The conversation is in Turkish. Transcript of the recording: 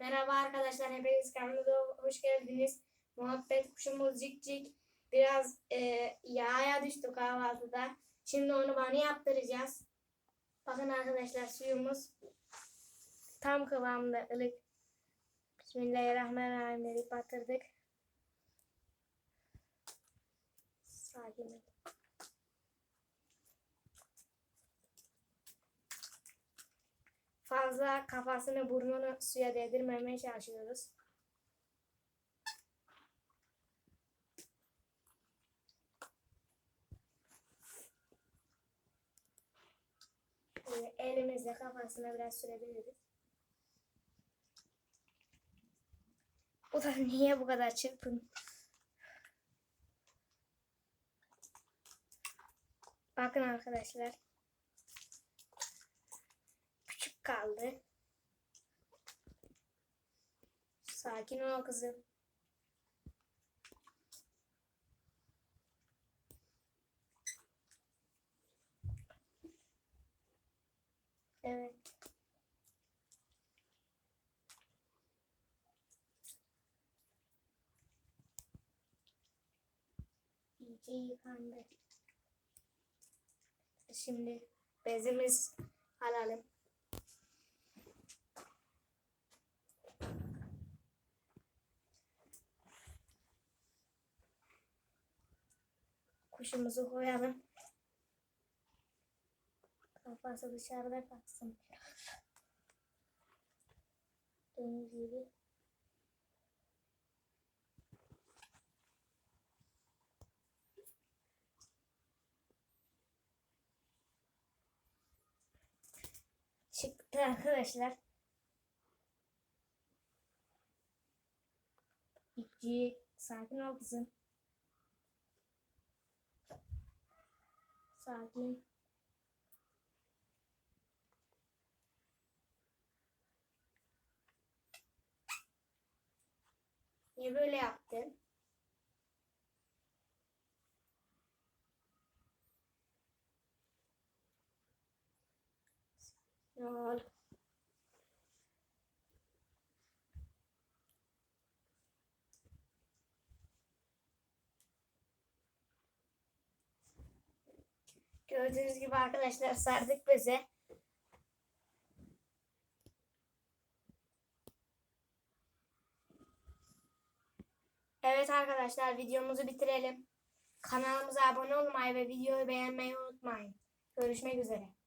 Merhaba arkadaşlar, hepiniz kanalımıza hoş geldiniz. Muhabbet kuşumuz cik cik biraz e, yağa düştü kahvaltıda. Şimdi onu bana yaptıracağız. Bakın arkadaşlar suyumuz tam kıvamda ılık. Bismillahirrahmanirrahim dedik batırdık. Sakin ol. Fazla kafasını burnunu suya değdirmemeye çalışıyoruz. Elimizle kafasına biraz sürebiliriz. O da niye bu kadar çırpın? Bakın arkadaşlar. Kaldı. Sakin ol kızım. Evet. İyice yıkandı. Şimdi bezimiz alalım. Kuşumuzu koyalım. Kafası dışarıda kalsın. Deniz gibi. Çıktı arkadaşlar. İpci sakin ol kızım. Sakin. Niye böyle yaptın? Ne oldu? Gördüğünüz gibi arkadaşlar sardık beze. Evet arkadaşlar videomuzu bitirelim. Kanalımıza abone olmayı ve videoyu beğenmeyi unutmayın. Görüşmek üzere.